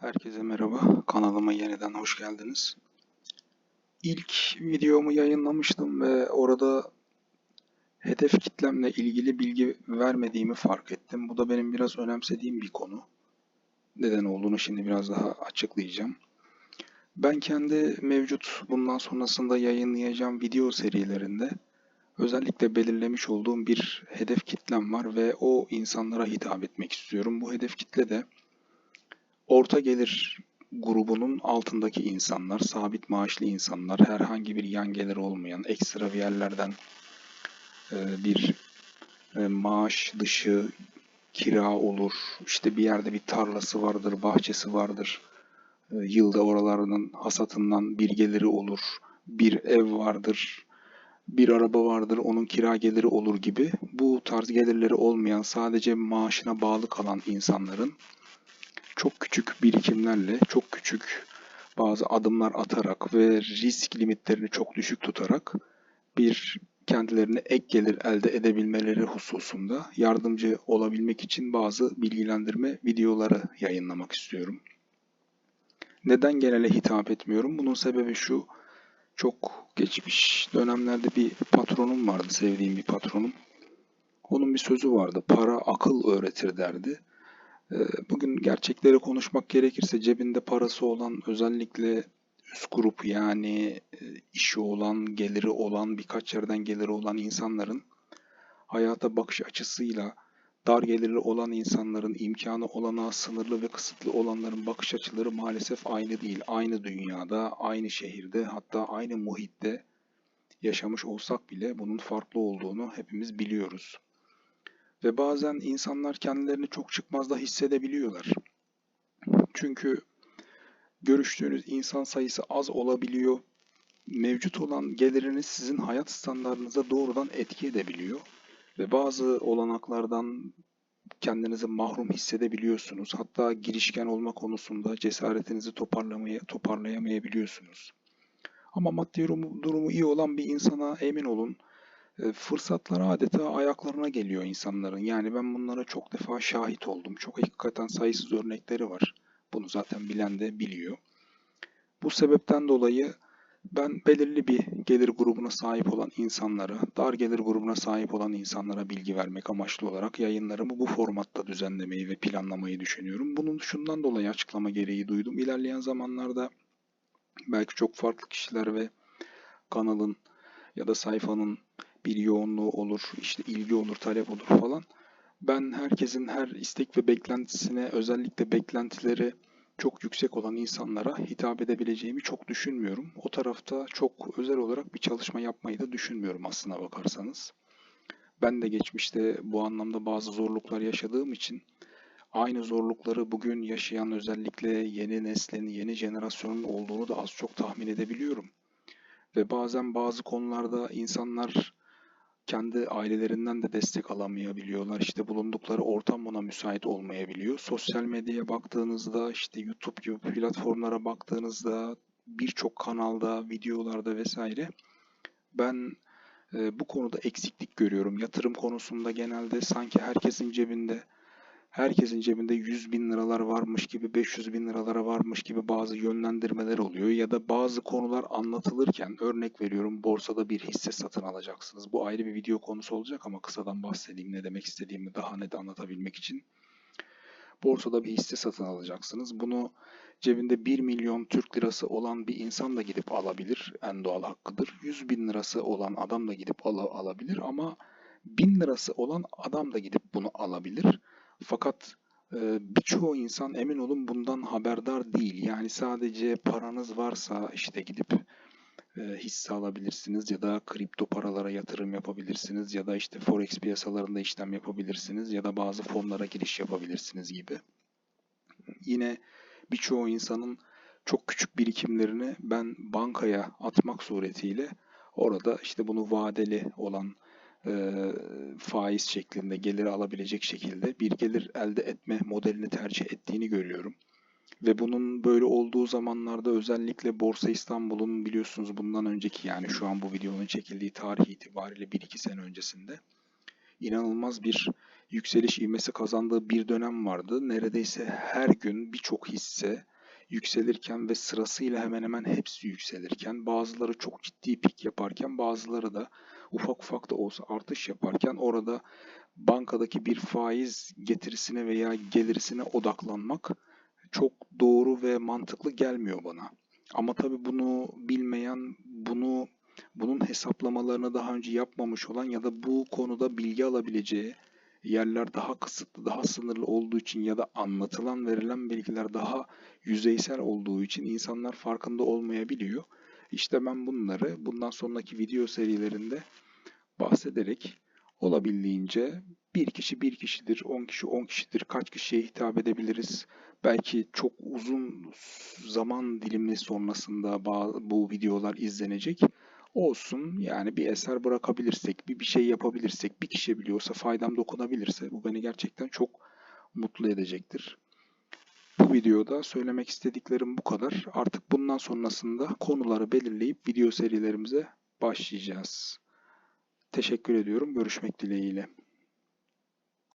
Herkese merhaba. Kanalıma yeniden hoş geldiniz. İlk videomu yayınlamıştım ve orada hedef kitlemle ilgili bilgi vermediğimi fark ettim. Bu da benim biraz önemsediğim bir konu. Neden olduğunu şimdi biraz daha açıklayacağım. Ben kendi mevcut bundan sonrasında yayınlayacağım video serilerinde özellikle belirlemiş olduğum bir hedef kitlem var ve o insanlara hitap etmek istiyorum. Bu hedef kitle de orta gelir grubunun altındaki insanlar, sabit maaşlı insanlar, herhangi bir yan gelir olmayan, ekstra bir yerlerden e, bir e, maaş dışı kira olur, işte bir yerde bir tarlası vardır, bahçesi vardır, e, yılda oralarının hasatından bir geliri olur, bir ev vardır, bir araba vardır, onun kira geliri olur gibi. Bu tarz gelirleri olmayan, sadece maaşına bağlı kalan insanların çok küçük birikimlerle, çok küçük bazı adımlar atarak ve risk limitlerini çok düşük tutarak bir kendilerine ek gelir elde edebilmeleri hususunda yardımcı olabilmek için bazı bilgilendirme videoları yayınlamak istiyorum. Neden genele hitap etmiyorum? Bunun sebebi şu. Çok geçmiş dönemlerde bir patronum vardı, sevdiğim bir patronum. Onun bir sözü vardı. Para akıl öğretir derdi. Ee, Bugün gerçekleri konuşmak gerekirse cebinde parası olan özellikle üst grup yani e, işi olan, geliri olan, birkaç yerden geliri olan insanların hayata bakış açısıyla dar gelirli olan insanların imkanı olanağı sınırlı ve kısıtlı olanların bakış açıları maalesef aynı değil. Aynı dünyada, aynı şehirde hatta aynı muhitte yaşamış olsak bile bunun farklı olduğunu hepimiz biliyoruz. Ve bazen insanlar kendilerini çok çıkmazda hissedebiliyorlar. Çünkü görüştüğünüz insan sayısı az olabiliyor. Mevcut olan geliriniz sizin hayat standartınıza doğrudan etki edebiliyor. Ve bazı olanaklardan kendinizi mahrum hissedebiliyorsunuz. Hatta girişken olma konusunda cesaretinizi toparlamaya, toparlayamayabiliyorsunuz. Ama maddi durumu, iyi olan bir insana emin olun fırsatlar adeta ayaklarına geliyor insanların. Yani ben bunlara çok defa şahit oldum. Çok hakikaten sayısız örnekleri var. Bunu zaten bilen de biliyor. Bu sebepten dolayı ben belirli bir gelir grubuna sahip olan insanlara, dar gelir grubuna sahip olan insanlara bilgi vermek amaçlı olarak yayınlarımı bu formatta düzenlemeyi ve planlamayı düşünüyorum. Bunun şundan dolayı açıklama gereği duydum. İlerleyen zamanlarda belki çok farklı kişiler ve kanalın ya da sayfanın bir yoğunluğu olur, işte ilgi olur, talep olur falan. Ben herkesin her istek ve beklentisine, özellikle beklentileri çok yüksek olan insanlara hitap edebileceğimi çok düşünmüyorum. O tarafta çok özel olarak bir çalışma yapmayı da düşünmüyorum aslına bakarsanız. Ben de geçmişte bu anlamda bazı zorluklar yaşadığım için aynı zorlukları bugün yaşayan özellikle yeni neslin, yeni jenerasyonun olduğunu da az çok tahmin edebiliyorum. Ve bazen bazı konularda insanlar kendi ailelerinden de destek alamayabiliyorlar. İşte bulundukları ortam buna müsait olmayabiliyor. Sosyal medyaya baktığınızda, işte YouTube gibi platformlara baktığınızda, birçok kanalda, videolarda vesaire ben e, bu konuda eksiklik görüyorum. Yatırım konusunda genelde sanki herkesin cebinde herkesin cebinde 100 bin liralar varmış gibi 500 bin liralara varmış gibi bazı yönlendirmeler oluyor ya da bazı konular anlatılırken örnek veriyorum borsada bir hisse satın alacaksınız. Bu ayrı bir video konusu olacak ama kısadan bahsedeyim ne demek istediğimi daha net anlatabilmek için. Borsada bir hisse satın alacaksınız. Bunu cebinde 1 milyon Türk lirası olan bir insan da gidip alabilir. En doğal hakkıdır. 100 bin lirası olan adam da gidip al alabilir ama 1000 lirası olan adam da gidip bunu alabilir. Fakat e, birçoğu insan emin olun bundan haberdar değil. Yani sadece paranız varsa işte gidip e, hisse alabilirsiniz ya da kripto paralara yatırım yapabilirsiniz ya da işte forex piyasalarında işlem yapabilirsiniz ya da bazı fonlara giriş yapabilirsiniz gibi. Yine birçoğu insanın çok küçük birikimlerini ben bankaya atmak suretiyle orada işte bunu vadeli olan e, faiz şeklinde gelir alabilecek şekilde bir gelir elde etme modelini tercih ettiğini görüyorum. Ve bunun böyle olduğu zamanlarda özellikle Borsa İstanbul'un biliyorsunuz bundan önceki yani şu an bu videonun çekildiği tarih itibariyle 1-2 sene öncesinde inanılmaz bir yükseliş ivmesi kazandığı bir dönem vardı. Neredeyse her gün birçok hisse yükselirken ve sırasıyla hemen hemen hepsi yükselirken bazıları çok ciddi pik yaparken bazıları da ufak ufak da olsa artış yaparken orada bankadaki bir faiz getirisine veya gelirisine odaklanmak çok doğru ve mantıklı gelmiyor bana. Ama tabii bunu bilmeyen, bunu bunun hesaplamalarını daha önce yapmamış olan ya da bu konuda bilgi alabileceği yerler daha kısıtlı, daha sınırlı olduğu için ya da anlatılan, verilen bilgiler daha yüzeysel olduğu için insanlar farkında olmayabiliyor. İşte ben bunları bundan sonraki video serilerinde bahsederek olabildiğince bir kişi bir kişidir, on kişi on kişidir, kaç kişiye hitap edebiliriz? Belki çok uzun zaman dilimi sonrasında bu videolar izlenecek. Olsun yani bir eser bırakabilirsek, bir bir şey yapabilirsek, bir kişi biliyorsa faydam dokunabilirse bu beni gerçekten çok mutlu edecektir. Bu videoda söylemek istediklerim bu kadar. Artık bundan sonrasında konuları belirleyip video serilerimize başlayacağız. Teşekkür ediyorum. Görüşmek dileğiyle.